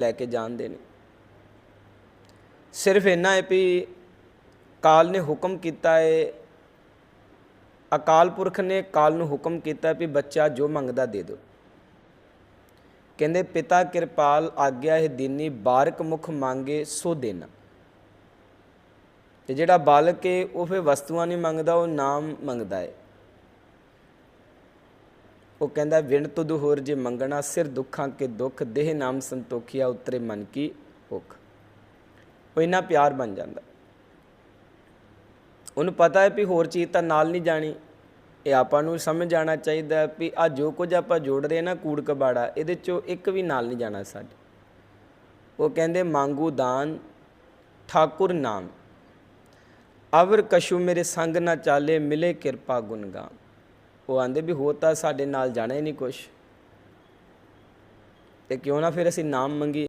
ਲੈ ਕੇ ਜਾਣਦੇ ਨੇ। ਸਿਰਫ ਇੰਨਾ ਹੈ ਵੀ ਕਾਲ ਨੇ ਹੁਕਮ ਕੀਤਾ ਹੈ। ਅਕਾਲ ਪੁਰਖ ਨੇ ਕਾਲ ਨੂੰ ਹੁਕਮ ਕੀਤਾ ਵੀ ਬੱਚਾ ਜੋ ਮੰਗਦਾ ਦੇ ਦਿਓ। ਕਹਿੰਦੇ, ਪਿਤਾ ਕਿਰਪਾਲ ਆਗਿਆ ਇਹ ਦੀਨੀ ਬਾਰਕ ਮੁਖ ਮੰਗੇ ਸੋ ਦੇਣਾ ਤੇ ਜਿਹੜਾ ਬਾਲਕ ਹੈ, ਉਹ ਫਿਰ ਵਸਤੂਆਂ ਨਹੀਂ ਮੰਗਦਾ, ਉਹ ਨਾਮ ਮੰਗਦਾ ਹੈ। ਉਹ ਕਹਿੰਦਾ ਵਿਣ ਤੁਧ ਹੋਰ ਜੇ ਮੰਗਣਾ, ਸਿਰ ਦੁੱਖਾਂ ਕੇ ਦੁੱਖ, ਦੇਹ ਨਾਮ ਸੰਤੋਖਿਆ, ਉਤਰੇ ਮਨ ਕੀ ਭੁੱਖ। ਉਹ ਇੰਨਾ ਪਿਆਰ ਬਣ ਜਾਂਦਾ। ਉਹਨੂੰ ਪਤਾ ਹੈ ਵੀ ਹੋਰ ਚੀਜ਼ ਤਾਂ ਨਾਲ ਨਹੀਂ ਜਾਣੀ। ਇਹ ਆਪਾਂ ਨੂੰ ਸਮਝ ਜਾਣਾ ਚਾਹੀਦਾ ਵੀ ਆ ਜੋ ਕੁਝ ਆਪਾਂ ਜੋੜ ਰਹੇ ਨਾ ਕੂੜ ਕਬਾੜਾ, ਇਹਦੇ ਚੋਂ ਇੱਕ ਵੀ ਨਾਲ ਨਹੀਂ ਜਾਣਾ ਸਾਡੇ। ਉਹ ਕਹਿੰਦੇ, ਮੰਗੂ ਦਾਨ, ਠਾਕੁਰ ਨਾਮ। ਅਵਰ ਕਸ਼ੂ ਮੇਰੇ ਸੰਗ ਨਾ ਚਾਲੇ, ਮਿਲੇ ਕਿਰਪਾ ਗੁਣਗਾਨ ਉਹ ਆਂਦੇ ਵੀ ਹੋ ਤਾਂ ਸਾਡੇ ਨਾਲ ਜਾਣਾ ਹੀ ਨਹੀਂ ਕੁਛ। ਤੇ ਕਿਉਂ ਨਾ ਫਿਰ ਅਸੀਂ ਨਾਮ ਮੰਗੀ